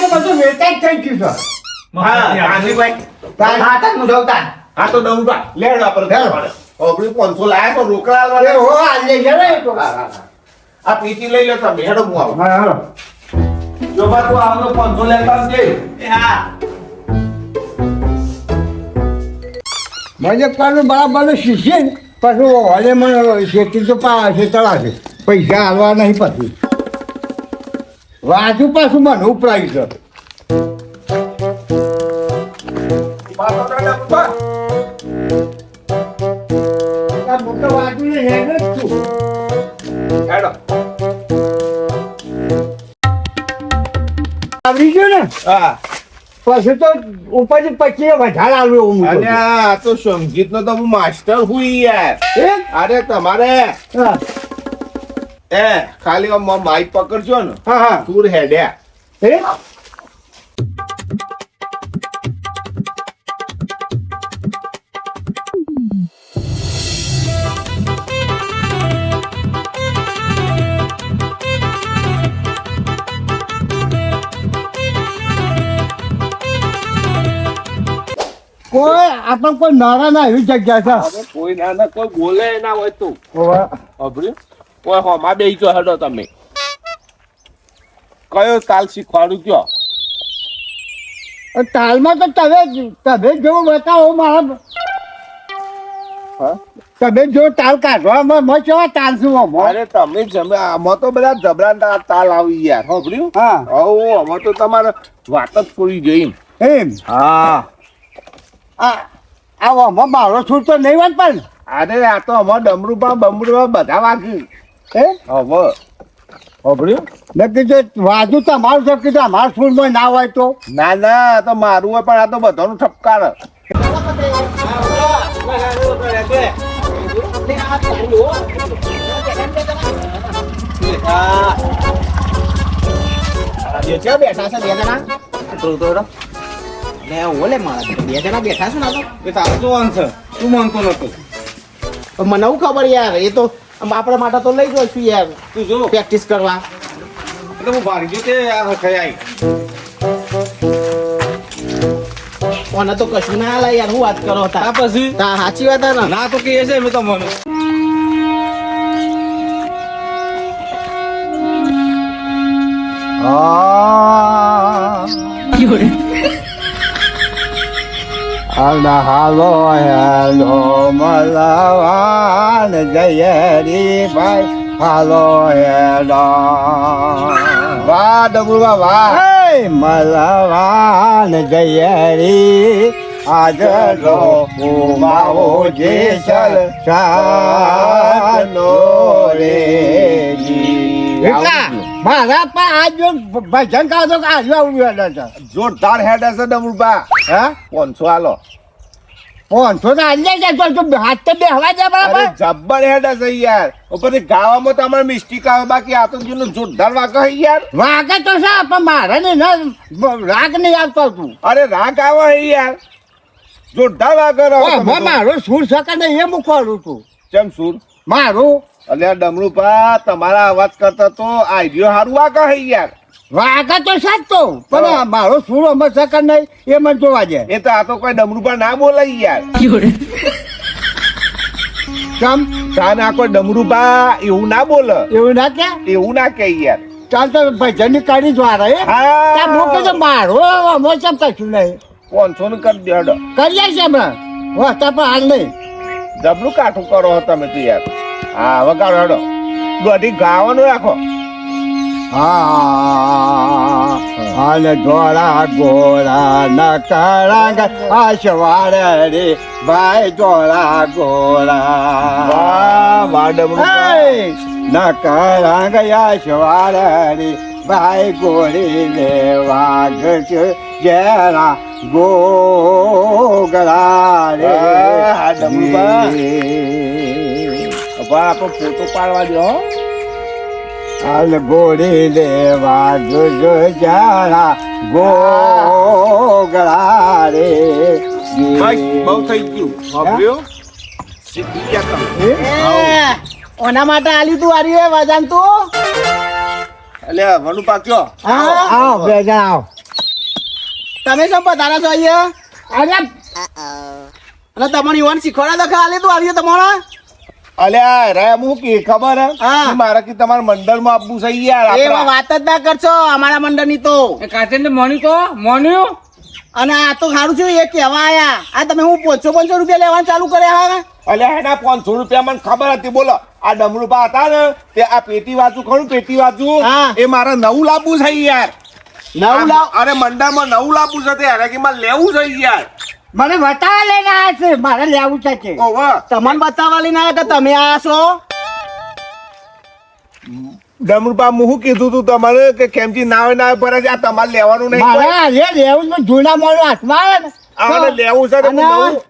તો બધું વેચાય જ થઈ ગયું હા ગાંધીભાઈ. છે હા તાર હું જાઉં તાર. આ તો ડમરૂપા લેડ આપણે લેડો. ઓગણી પાંચસો લાયા તો રોકડા એ હો આ લઈ જા તો. હા, હા, હા. આ પીટી લઈ લે તમે હેડો હું આવું. હા હા જો બા તું આવનો પાંચસો લેતા આવજે. હા. મને બરાબર શીખીએ ને પાછું મને શેતી તો પા શેતળા છે. પૈસા હાલવા નહીં પછી. વાંચું પાછું મને ઉપરાય છે. મોટો ને હેડ જ છું. હેડો. આવડી ગયું ને? હા. પછી તો ઉપર પછી વધારે આવ્યો હું અને આ તો સંગીત નો તો હું માસ્ટર હું યાર. અરે તમારે. હા. એ ખાલી આમ માઇક પકડજો ને. હા હા. સુર હેડ્યા. હે? કોઈ આપણ કોઈ નારા ના એવી જગ્યા છે? કોઈ ના ના કોઈ બોલે ના હોય તો. ઓવે. અભર્યું હો માં બે જો હડો તમે. કયો તાલ શીખવાડું કયો? તાલમાં તો તમે તમે જેવું બતાવો મારા તમે જો તાલ કાઢવામાં મેં કેવા તાલ છું? અરે તમે જમે આમાં તો બધા જબરા તાલ આવી યાર હોભર્યું? હા. ઓ આમાં તો તમારે વાત જ પૂરી ગઈ એમ. હા. આ આમાં મારો છૂટ તો નહીં વાત પણ? અરે આ તો અમાર ડમરૂપા બમરૂપા બધા વાગી. એ હવે હોભર્યું મેં કીધું વાજુ તમારું છે. કીધું અમારા સ્કૂલમાં ના હોય તો? ના ના તો મારું હોય પણ આ તો બધાનું ઠપકાર બેઠા. છે બે જણા. તો તો લે ઓલે મારા બે જણા બેઠા છે ને આ તો. તારું શું વાંક છે? તું માનતો નતો? મને હું ખબર યાર એ તો આપણા માટે તો લઈ જઈશું યાર તું જો. પ્રેક્ટિસ કરવા. એટલે હું ભાગી કે આ ખયાઈ ઓને તો કશું ના હાલે યાર હું વાત કરો તા પછી? તા સાચી વાત ને? ના તો કહે છે મેં આ. હાલો હાલો હેલો મલવાન જયરી ભાઈ હાલો હેલો. વાહ ડબુબા વાહ. હે! જય જયરી. આજ લો ઉમાઓ જે સલ સાનો રે મારા પા આજ જો ભજન કાઢો કે આજે આવું છે. જોરદાર હેડ છે ડમરુબા હે? પાંચસો હાલો પાંચસો તો આજે જ તો તું હાથ તો બે હવા અરે બરાબર જબ્બર હેડ છે યાર. ઉપરથી ગાવામાં તો અમારે મિસ્ટેક આવે બાકી આ તો જેનો જોરદાર વાગે હે યાર. વાગે તો છે પણ મારે ને ના રાગ નહીં આવતો તું. અરે રાગ આવે હે યાર. જોરદાર વાગે રહો. મારો સુર શકે ને એ મૂકવાનું તું ચમ સુર? મારું અલ્યા ડમરુપા તમારા અવાજ કરતા તો આઈડિયો સારું વાગે હે યાર. વાગે તો સાચ તો પણ મારો સુર અમે શકે નહીં એ મને જોવા જાય એ તો આ તો કોઈ ડમરુપા ના બોલાય યાર. ચમ? તાને આ કોઈ ડમરુપા એવું ના બોલે. એવું ના કે? એવું ના કહે યાર. ચાલ તો ભજનની કાઢી જ વાર હે. મૂકે તો મારો અમે ચમ કશું નહીં. પાંચસો નું કરી દેડો કરી જાય છે હમણાં વસ્તા પણ હાલ નહીં. જબરું કાઠું કરો તમે તો યાર. હા વગાડો હડો. બધી ગાવાનું રાખો. હા અને ધોળા ગોળા નકરાંગ આશવાડે રે ભાઈ ધોળા ગોળા. ડમરુપા નકરાંગ આશવાડ રે ભાઈ ગોળી લે વાઘ છે જરા ગોગળા રે. હા, આપણો ફોટો પાડવા દો હો. હાલ ગોળી લેવા જોજો જાણા ગોગળા રે બહુ થઈ ગયું. સાંભળ્યું? ઓના માટે આલી તું આર્યું હે વજન તું? એટલે વનુ પાક્યો? હા? આવ બે જણા તમે શું પધારા છો અહીંયા? અરે અને તમારી યુવાન શીખવાડા દખા આલી તું આવ્યો તમારા? અલ્યા રે હું કે ખબર હા. મારા કે તમારા મંડળમાં આપવું છે યાર વાત જ ના કરશો અમારા મંડળની તો. કાચેન્દ્ર મોની તો મોન્યું? અને આ તો સારું છે એ કેવા આયા. આ તમે હું પાંચસો પાંચસો રૂપિયા લેવાનું ચાલુ કર્યા હા અલ્યા એના પાંચસો રૂપિયા મને ખબર હતી બોલો. આ ડમરુપા હતા ને તે આ પેટી વાંચું ખરું પેટી વાંચું હા. એ મારે નવું લાવવું છે યાર. નવું લાવ અરે મંડળમાં નવું લાવવું છે તે કે મારે લેવું છે યાર. મને બતાવવા લઈને આવ્યા છે. મારે લેવું છે કે. ઓવે તમને બતાવવા લઈને આવ્યા કે તમે આ છો? ડમરુપા હું શું કીધું તું તમારે કે કેમથી ના નાવે ના પર જ આ તમારે લેવાનું નહીં મારે? આજે લેવું છે જૂના મોડું હાથમાં આવે ને. આને લેવું છે તો નવું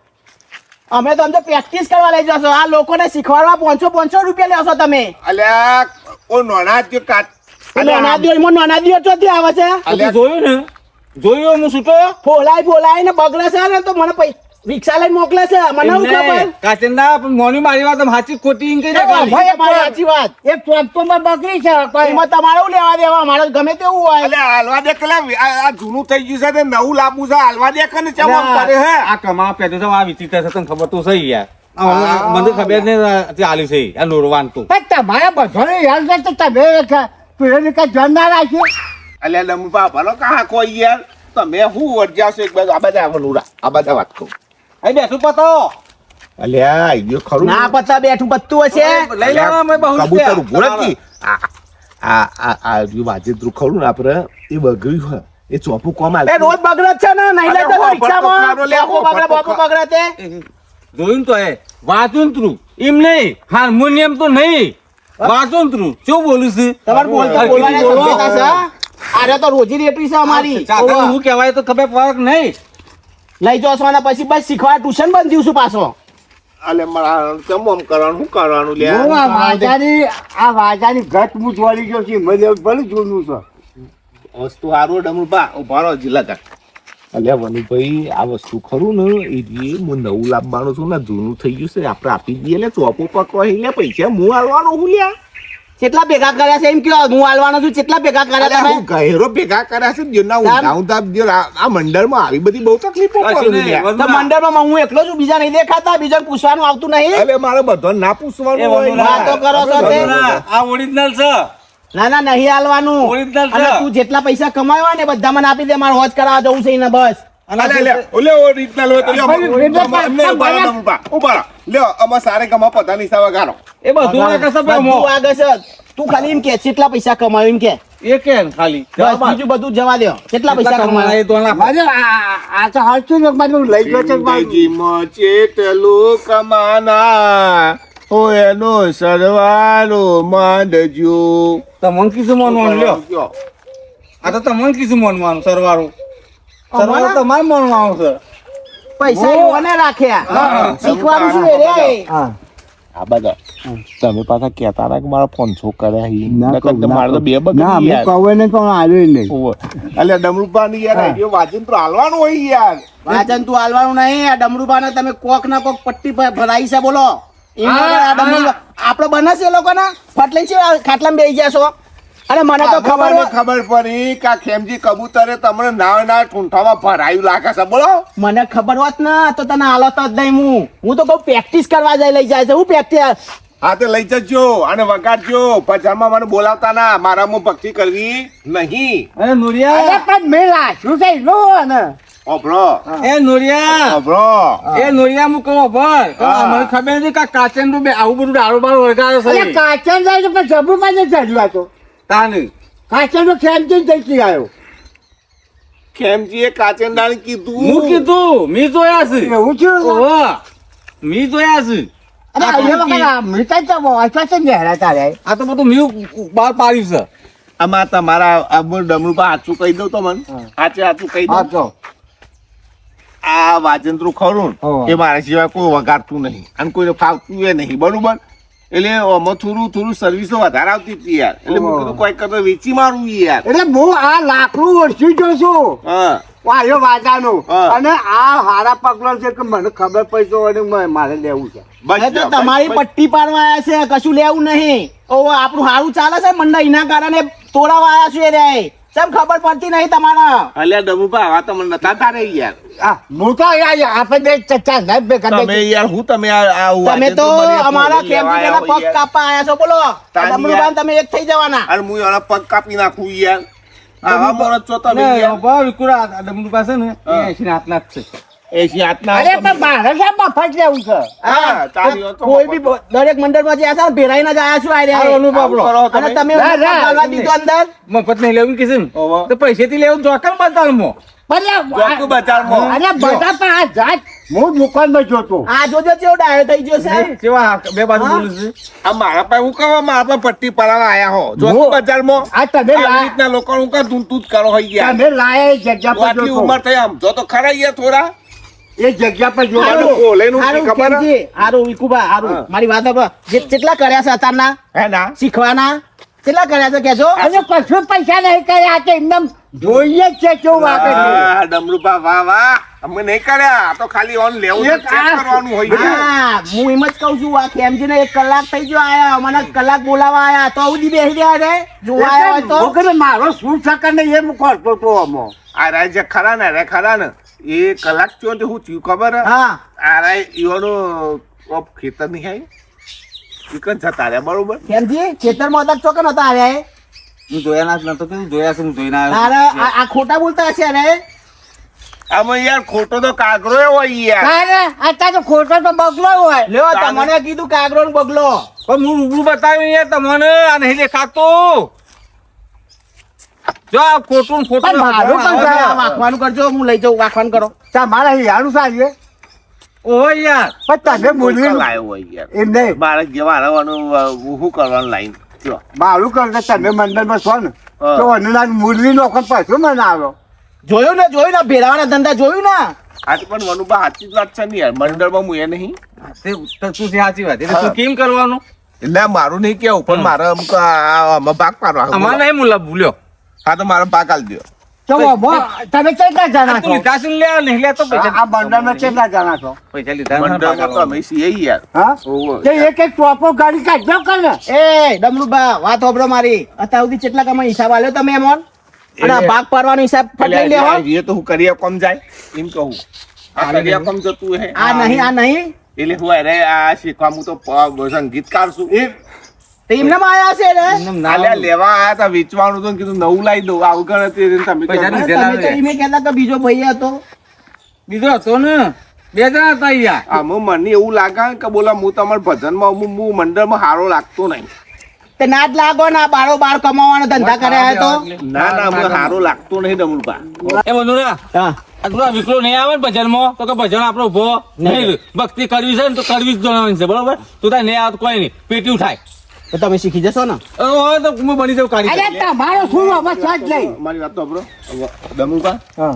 અમે તો પ્રેક્ટિસ કરવા લઈ જશો. આ લોકોને શીખવાડવા પાંચસો પાંચસો રૂપિયા લેશો તમે. અલ્યા ઓ નોના જે કાચ નાના નોના દિયો દિવસ ચોથી આવે છે. જોયું ને. જોયું હું છૂટો ફોલાય ફોલાય ને બગડે છે ને તો મને રિક્ષા લઈને મોકલે છે. મને શું ખબર? કાચેન્દ્ર મોની મારી વાત સાચી ખોટી એ. ભાઈ, તમારી સાચી વાત. એક ચોથમાં બગડી છે એમાં તમારે લેવા દેવા? મારે ગમે તેવું હોય. એટલે હાલવા દે કલા આ જૂનું થઈ ગયું છે તે નવું લાવવું છે હાલવા દે કે ને ચમ કરે હે? આ કમા પેટો તો આ વિચિત્ર છે તને ખબર તો સહી યાર. મને ખબર ને તે આલ્યું છે આ નોરવાન તું. પણ તમારા બધાને યાદ તો તમે પેલી કઈ ના રાખ્યું અલ્યા લંબા ભલો કહા કોઈ યાર? તમે હું વરજાશો એક બાજુ? આ બધા આવવાનું રા આ બધા વાત કહું. અહીં બેઠું પતો. અલ્યા આ ગયો ખરું. ના પતા બેઠું પત્તું હશે. લઈ લેવા અમે બહુ કબૂતર ઊભો નથી. આ આ આ આ જે વાજેત્રું ખરું ને આપણે એ બગડ્યું હોય એ ચોપું કોમ આલે. એ રોજ બગડે છે ને નહીં લે તો રિક્ષામાં ભરતો લે, બાપુ બગડે બાપુ બગડે તે. જોયું ને તો એ વાજું તું એમ નહીં હાર્મોનિયમ તો નહીં. વાંચું તું શું બોલું છું? તમારે બોલતા બોલવાની બોલો. અરે તો રોજી રેટરી છે અમારી. હું કહેવાય તો ખબર ફરક નહીં. લઈ જશો પછી બસ શીખવા ટ્યુશન બંધ થયું છું પાછો. અલે મારા ચમ કરવાનું? શું કરવાનું લે આ વાજાની આ વાજાની ઘટ વળી ગયો છે મને ભલે જૂનું છે. વસ્તુ હારું ડમરુબા ઊભા રહો જિલ્લા કા અલ્યા વનુભાઈ આ વસ્તુ ખરું ને એ જે હું નવું લાવવાનું છું ને જૂનું થઈ ગયું છે આપણે આપી દઈએ ને ચોપો પકવા લે પૈસા હું હાલવાનો હું લ્યા. કેટલા ભેગા કર્યા છે? એમ કયો હું હાલવાનો છું. કેટલા ભેગા કર્યા તમે? હું ગહેરો ભેગા કર્યા છે જેના ઊંધા ઊંધા જે આ આ મંડળમાં આવી બધી બહુ તકલીફો પડે. તો મંડળમાં હું એકલો છું બીજા નહીં દેખાતા બીજા પૂછવાનું આવતું નહીં? અલે મારે બધો ના પૂછવાનું હોય. વાતો કરો છો તે? આ ઓરિજિનલ છે. ના ના નહીં હાલવાનું. અને તું જેટલા પૈસા કમાયો ને બધા મને આપી દે મારે હોજ કરાવવા જવું છે ને બસ. તો ખાલી એમ કે કેટલા પૈસા કમાયો એમ કે. એ કે ખાલી. બસ જવાબ આપ. બીજું બધું જવા દો કેટલા પૈસા કેટલા કમાયા કમાયો એ તો આ આ તો હાચું ને મારું લઈ ગયો છે ચેટલું કમાના ઓ એનો સરવાળો માંડજો તમને કીધું માનવાનું લ્યો. આ તો તમને કીધું માનવાનું સરવાળું તમારે માનવાનું છે પૈસા એઓને રાખ્યા. શીખવાનું શું રે? આ બધા. તમે પાછા કહેતા હતા કે મારા પાંચસો કર્યા હી? ના નકર કહું, તો મારે તો બે બગડી ના યાર. કહું ને પણ આવ્યું નહીં. ઓવે. અલ્યા ડમરુપાની યાર આઈડિયો વાંચીને તો હાલવાનું હોય યાર. વાચન તું હાલવાનું નહીં. આ ડમરુબાને તમે કોક ના કોક પટ્ટી ભરાઈ છે બોલો. આપડે વગર એ લોકો ના ફાટલે છે ખાટલામાં બેસી ગયા છો? અને મને તો ખબર ખબર પડી કે ખેમજી કબૂતરે તમને ના ના ઠૂંઠામાં ભરાયું લાગે છે. બોલો. મને ખબર હોત ને તો તને હાલત જ નહીં હું. હું તો કહું પ્રેક્ટિસ કરવા જાય લઈ જાય છે. હું પ્રેક્ટિસ હા તે લઈ જજો અને વગાડજો. બજારમાં મને બોલાવતા ના. મારા મારામાં ભક્તિ કરવી નહીં. અરે અરે નુરિયા પણ મેં લાશું છે લો ને. એ નુરિયા. ઓભળો એ નુરિયા મુ કહો ભર હા. મને ખબર નથી કે કાચનનું આવું બધું દારૂ બારૂ વળગાડે છે કાચન જાય તો પણ જબુ માં ચડવા તો. તાને. કાચન નો ખેંચી જઈ આવ્યો ખેમજીએ કાચેંડાને કીધું. હું કીધું મી જોયા છે. એવું છું? ઓહો મી જોયા છે. આ મૃતા તો વાંચવા છે ને હેરા તારે. આ તો બધું મી બહાર પાડ્યું છે. આમાં તમારા આ બોલ ડમરુપા સાચું કહી દઉં તો મને. આચે સાચું કહી દઉં. આ વાજંત્રું ખરું એ મારા સિવાય કોઈ વગાડતું નહીં. અને કોઈને ફાવતું એ નહીં. બરોબર? એટલે આમાં થોડું થોડું સર્વિસો વધારે આવતી હતી યાર. એટલે હું કીધું કોઈ કરતો વેચી મારું યાર. એટલે હું આ લાકડું ઓળખી ગયો છું. હા. વાયો વાજાનો. અને આ હારા પગલો છે કે મને ખબર પડી તો મારે લેવું છે. બસ તો તમારી. પટ્ટી પાડવા આવ્યા છે કશું લેવું નહીં. ઓ આપણું સારું ચાલે છે મંડા એના કારણે તોડાવા આવ્યા છે રે. ચમ ખબર પડતી નહીં તમારા? અલ્યા ડબુભા આવા તો મને નતા તારે યાર. હું તો યાર આપણે બે ચર્ચા ના બે તમે યાર હું તમે આ તમે તો અમારા લેવા પગ કાપા આયા છો બોલો. ડબુભા તમે એક થઈ જવાના. અરે હું એના પગ કાપી નાખું યાર. આવા મોરત છો તમે યાર. ભાવ વિકુરા ડબુભા છે ને એ એંશી ના છે. એસી હાથના અરે પણ મારે કેમ મફત લેવું છે. હા તારી કોઈ બી દરેક મંડળમાં જે આયા છે ભેરાઈને જ આયા છો આ રહ્યા. અનુભવ કરો અને તમે. તમે ના, ના, ગાળવા દીધો અંદર. મફત નહીં લેવું કીધું તો પૈસેથી લેવું જોકર બજારમાં. અરે બધા પણ આ જાત હું દુકાનમાં જોતો આ જોજો કેવો ડાયો થઈ ગયો છે. કેવા બે બાજુ બોલું છું. આ મારા પાસે હું કહો મારા પાસે પટ્ટી પરાવા આયા હો. જો હું- બજારમાં આ તમે રીતના લોકો હું કા તું તું કરો હોય ગયા તમે લાયા જગ્યા પર આટલી જોતો. ઉંમર થઈ આમ. જો તો ખરા યાર થોડા. એ જગ્યા પર હારું. કોલેનું ખબર? હારું, વિકુબા હારું. મારી વાત સાંભળો. જે- કેટલા કર્યા છે અતારના? હે ના. શીખવાના? કેટલા કર્યા છે કેજો અને કશું પૈસા નહીં કર્યા તો એકદમ જોઈએ છે કેવું વાગે છે. ડમરૂપા વાહ વાહ. અમે નહીં કર્યા. આ તો ખાલી ઓન લેવું ચેક કરવાનું હોય હા હું એમ જ કઉ છું આ ખેમજીને એક કલાક થઈ ગયો આયા મને કલાક બોલાવા આયા. તો સુધી બેસી રહ્યા રે જોવા આયા તો. મારો શું સકર નહીં એ હું કરતો તો અમો આ રાજ્ય ખરા ને રે ખરા ને. એ કલાક ને હું થયું ખબર? હે? હા આ રાય ઈવાનું ઓપ ખેતર નહીં આવી ચિકન જતા રહ્યા બરોબર? ખેમજી ખેતરમાં હતા ચોકન હતા આયા એ? હું જોયા ના નતો કીધું જોયા છે હું જોઈને આવ્યો તારે આ ખોટા બોલતા હશે રે આમાં યાર ખોટો તો કાગરો હોય યાર. તારે અત્યારે તો ખોટો તો બગલો હોય. લ્યો તમને કીધું કાગરો ને બગલો. પણ હું રૂબરૂ બતાવ્યું યાર તમને આ નહીં દેખાતું. જો આ ખોટું ખોટું મારું પણ કરજો હું લઈ જાઉં વાંખવાનું કરો. સારીએ ઓહો યાર પણ તમે બોલી લાયો હોય યાર. એમ નહીં. મારે જેવા કરવાનું લાઈન. મારું કરતા તમે મંડળમાં છો ને. તો અનુદાન મુરલી નો પાછું મને આવ્યો જોયું ને જોયું ને ભેરાવાના ધંધા જોયું ને? આ તો પણ વનુભા સાચી વાત છે ને યાર. મંડળમાં હું એ નહીં. તે તો સાચી વાત એટલે તું કેમ કરવાનું? એટલે મારું નહીં કેવું પણ મારે અમુક આ- આમાં ભાગ પાડવા અમારે નહીં મુલા ભૂલ્યો. હા તો મારો ભાગ આલ દો તમે કેટલા જાણા છો? લીધા છે લે નહીં લે તો પૈસા આ મંડળમાં કેટલા જાણા છો? પૈસા લીધા ને મંડળમાં તો અમે છીએ યાર. હા. તે એક એક ટોપો ગાડી કાઢજો કે ને એ ડમરુબા વાત હોબળો મારી. અત્યાર સુધી કેટલા કમાઈ હિસાબ આલ્યો તમે એમ અને આ એટલે- ભાગ પાડવાનો હિસાબ એટલે લેવો એ તો હું કરીએ કોમ જાય. એમ કહું. આ કરીએ કોમ જતું હે. આ નહીં આ નહીં. એટલે હું અરે આ શીખવા હું તો પ- સંગીતકાર છું. એ એમને આયા છે રે એમને ના આલ્યા લેવા આયા તા વેચવાનું હતું કીધું નવું લાવી દઉં. આવું ગણે તમે પૈસા કહો. તમે તો કહેતા કે બીજો ભાઈ હતો. બીજો હતો ને? બે જણા હતા યાર આમાં મને એવું લાગે કે બોલા હું તમારા ભજનમાં હું હું મંડળમાં હારો લાગતો નહીં. તે ના જ લાગો ને બારો બાર કમાવાનો ધંધા કર્યા તો ના ના મને હારો લાગતો નહીં ડમુલભા એ હા. વિકલો નહીં આવે ને ભજનમાં? તો કે ભજન આપણો ઊભો. નહીં. ભક્તિ કરવી છે ને તો કરવી જ જણાવવાની છે બરોબર? તું તાર નહીં આવતો કોઈ નહીં. પેટી થાય તો તમે શીખી જશો ને? હવે તો હું બની જાઉં કાઢી અરે તમારો શું અવસ્થા જ લઈ. મારી વાત તો આપણો દમુકા? હા.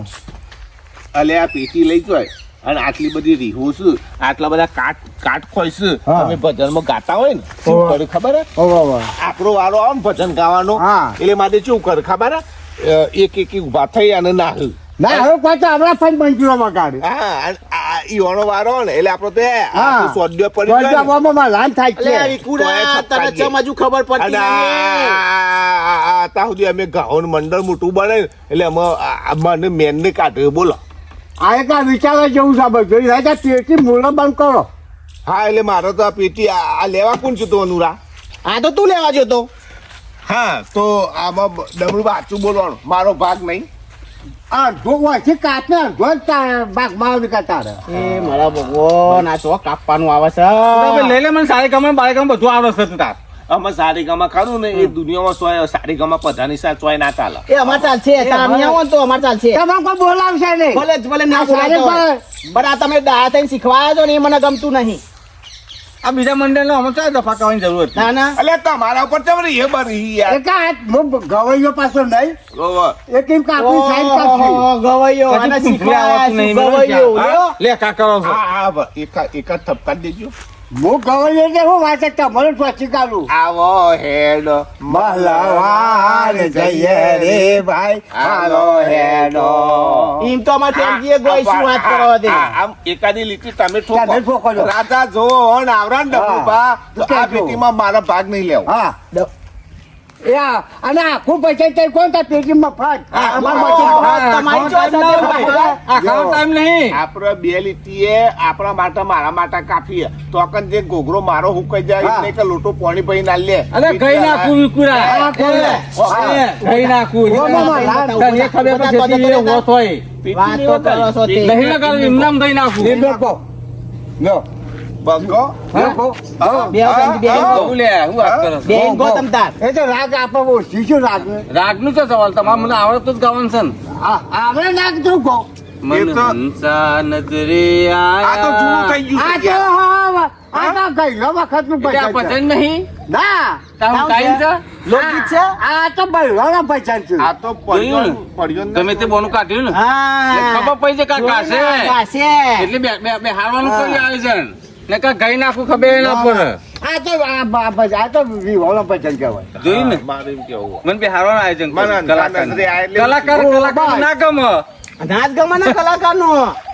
અલે આ પેટી લઈ જોય અને આટલી બધી રીહો છું આટલા બધા કાટ કાટ ખોય છું હા. તમે ભજનમાં ગાતા હોય ને? શું. કરે ખબર હે. આપણો વારો આમ ભજન ગાવાનો. હા. એટલે મારે શું કરે ખબર હે? એક એક એક ઊભા થઈ અને નાહ ના હવે પાછા હમણાં પણ મંજૂરોમાં કાઢે હા ઈવાનો વારો ને એટલે આપણો તે સોદ્યો પડી ને. ગોજાબામાં લાન થાય એટલે આ છે વિકુડા તોય તને છપકાઈએ. ચમ હજુ ખબર પડતી નહીં. ત્યાં સુધી અમે ગાવાનું મંડળ મોટું બને ને એટલે અમે આ મને મેનને કાઢ્યો. બોલો. આ એક આ વિચારવા જેવું છે બધું. જોઈ રહ્યા પેટી મૂળો બંધ કરો. હા એટલે મારે તો આ પેટી આ લેવા કોણ છું તો અનુરા? આ તો તું લેવા જતો હા તો આમાં બ- વાંચું બોલવાનું. મારો ભાગ નહીં. અડધો વાંચી કાપને અડધો જ તા- બાગમાં આવી કાઢતા રહે. એ મારા ભગવાન આ ચો કાપવાનું આવે છે. તો લઈ લે મને સારી કમાય બારે કમાય બધું આવડે છે તાર. અમે સારી ગમા ખરું ને એ દુનિયામાં સોય સારી ગમા પધાની સાથે ચોય ના ચાલે. એ અમાર ચાલશે તમે અમારે- આવો ને તો અમાર ચાલશે તમે કોઈ બોલાવશે નહીં. ભલે ભલે ના હોય. પણ આ તમે ડાયા થઈને શીખવાયા છો ને એ મને ગમતું નહીં. આ બીજા મંડળ અમે ક્યાં દફા કરવાની જરૂર હતી ના ના એટલે તમારા ઉપર છે એ બરી યાર એક આ હું ગવૈયો પાછો નહીં. એ કેમ કાપી સાઈડ કાપી ઓહો, ગવૈયો આને પૂંછડી આવડતું નહીં, ગવૈયો હા? લે કા કરો છો આ આ એક એક થપકા દેજો હું ગવૈયો એટલે હું વાત તમારે પછી કાઢું આવો હેડ. મહલાવાન જઈએ રે ભાઈ. આવો હેડો. એમ તો અમાર ફેમજીએ ગોઈ શું વાત આમ એકાદી લીટી તમે તમે ઠોકો ઠોકો રાજા જો આવરા ને. ડબુબા તો આ પેટીમાં મારા ભાગ નહીં લેવો. હા. દ- અને આખું પૈસા તે કોણ તા ટાઈમ નહીં? આપણે બે લીટીએ આપણા માટે મારા માટે કાફી તો કન જે ઘોઘરો મારો હુકાઈ જાય. કે લોટો પાણી પડી ના લે. અરે ગઈ નાખું વિકુરા? ગઈ નાખું. તને ખબર પડશે હોત હોય. વાત કરો છો નહીં લગાડવું નામ દઈ નાખું. લો. બંગો લોકો. બે બે વખત. લે હું વાત કરો બે ગો તમ એ તો રાગ આપો ઓછી શું રાગ રાગનું છે સવાલ તમારે મને આવડતું જ ગાવાનું છે ને. આ- રાગ મન તો- હંસા નજરે આ તો જૂનું થઈ આ તો છે યાર. હા, આ તો ગયેલો વખતનું એટલે ભજન ભજન નહીં? ના. તારું ટાઈમ છે. લોકગીત છે? આ તો બૈરાના ભજન છે. આ તો પડ્યો પડ્યો ને. તે બોનું કાઢ્યું ને? હા. એટલે ખબર પડી છે કાકા કાશે. એટલે બે બે હારવાનું કર્યું આયોજન ને કા ગઈ નાખું ખબર ના પડે. આ તો આ બા- આ તો વિવાહનો ભજન કહેવાય. જોઈ ને? મારે એમ કેવું મને બે હારવાનું આયોજન કલાકાર કલાકાર કલાકાર ના ગમે. નાચ કલાકાર નો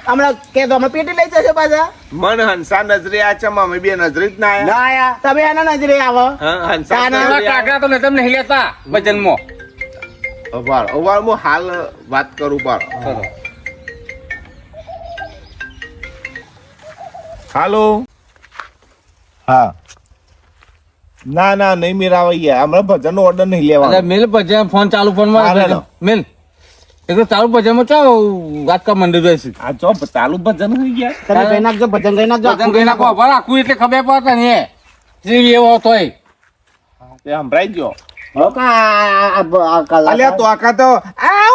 હમણાં કે તો અમે પેટી લઈ જશે પાછા. મન હંસા નજરે આ છે અમે બે નજરે જ ના આયા. તમે એના નજરે આવો. હંસા કાકરા તો નજર નહીં લેતા ભજનમાં. આયા. અવાર અવાર હું હાલ વાત કરું બારો હાલો. હા. ના ના નહીં મેરાવા યાર. હમણાં ભજનનો ઓર્ડર નહીં અરે લેવાનો મેલ ભજન ફોન ચાલુ ફોનમાં મેલ. એક તો ચાલુ ભજનમાં ચાલો વાત કા મંડી જોઈશું. આ ચો ચાલુ ભજન થઈ ગયા તમે ગઈ નાખજો ભજન ગઈ નાખજો. ભજન ગઈ નાખો. ભર આખું એટલે ખબર પડે ને. જીવ એવો તોય તે સંભળાઈ ગયો. લોકો આ- આ- આ અલ્યા તો તો આવું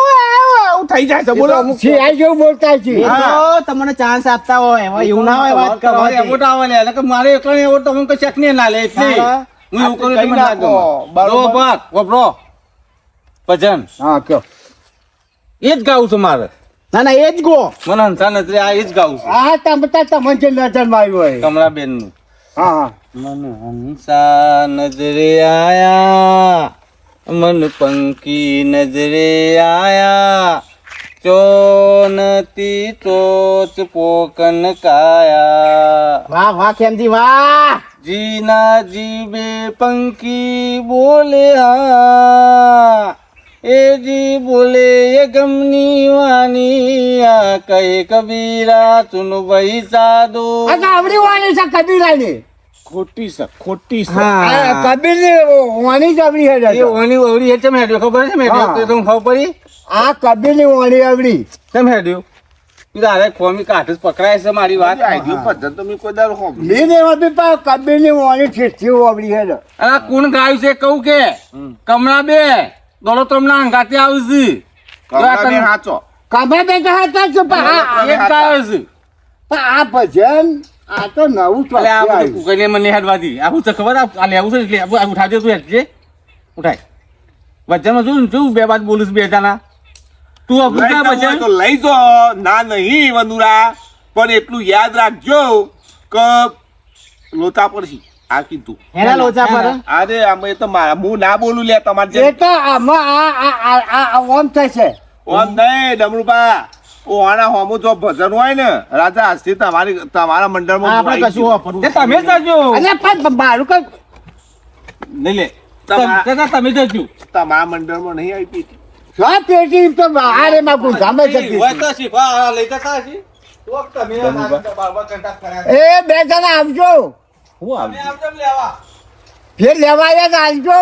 થઈ જાય છે બોલો. સિંહાઈ જેવું બોલતા છે. તમને ચાન્સ આપતા હોય હવે એવું ના હોય વાત કરવા. એવોટ આવે લે એટલે કે મારે એકલો એવોટ તમને કોઈ ચેક ને ના લે એટલે. હા. હું. એવું કરું તમે ના નાખો, બરોબર. વપરો. ભજન. હા કયો એ જ ગાવું છું મારે. ના ના એ જ ગો. મને હંસા નથી આ એ જ ગાવું છું. આ તમે તમને જે નજરમાં આવ્યું હોય. કમળાબેનનું હા હા. મન હંસા નજરે આયા મન પંખી નજરે આયા. ચોનતી ચોચ પોકન કાયા વાહ વાહ કેમજી વાહ! જીના જીબે પંખી બોલે હા એ જી બોલે એ ગમની વાની આ કહે કબીરા ચુન ભાઈ સાધુ આવડી વાની છે કબીરાની ખોટી છે ખોટી એ છે ઓની ઓવડી ચમ હેડ્યો ખબર છે મેડ્યો તો તમને ખબર પડી? આ કબીરની વાની આવડી. ચમ હેડ્યો તારે ખોમી પકડાય છે મારી વાત. આઈડિયો તો મેં કોઈ પા કબીરની વાની ઠેઠી આવડી છે આ કોણ ગાયું છે કહું કે? કમળા બે દોડો તમને અંગાતે આવશે હાચો. કમા બે હાચા. ગાયો છે. પણ આ ભજન આ તો નવું આ આવ્યું. કુકરીએ મને હેડવાથી આવું તો ખબર આ લેવું છે એટલે આવું ઉઠાવજે તું હેડજે ઉઠાય. વચ્ચેમાં જોયું જોયું? બે વાત બોલું છું બે જણા. તું અભૂત જવું તો લઈ જો ના નહીં વનુરા. પણ એટલું યાદ રાખજો કે લોતા પડશી આ કીધું. હેના લોચા પર? અરે અમે તો હું ના બોલું લે તમારે એ તો આમાં આ આ આ આ આ ઓમ થશે ઓમ નહીં ડમરુબા ઓહાણા હોમું જો ભજન હોય ને રાજા આજથી તમારી તમારા મંડળમાં આપણે કશું વાપરવું તમે જજો. અને પણ મારું કઈ નહીં લે. તમે તમે જજો. તમારા મંડળમાં નહીં આવી પેટી. સ્વ પેટી તો આરે માં ગુંધામાં જતી. હોય તો શીખવા લઈ જતા હશી. તો તમે બાબા કંટાક કર્યા. એ બે જણા આવજો. હું આવી આવજો લેવા. ફેર લેવા આવ્યા આવજો.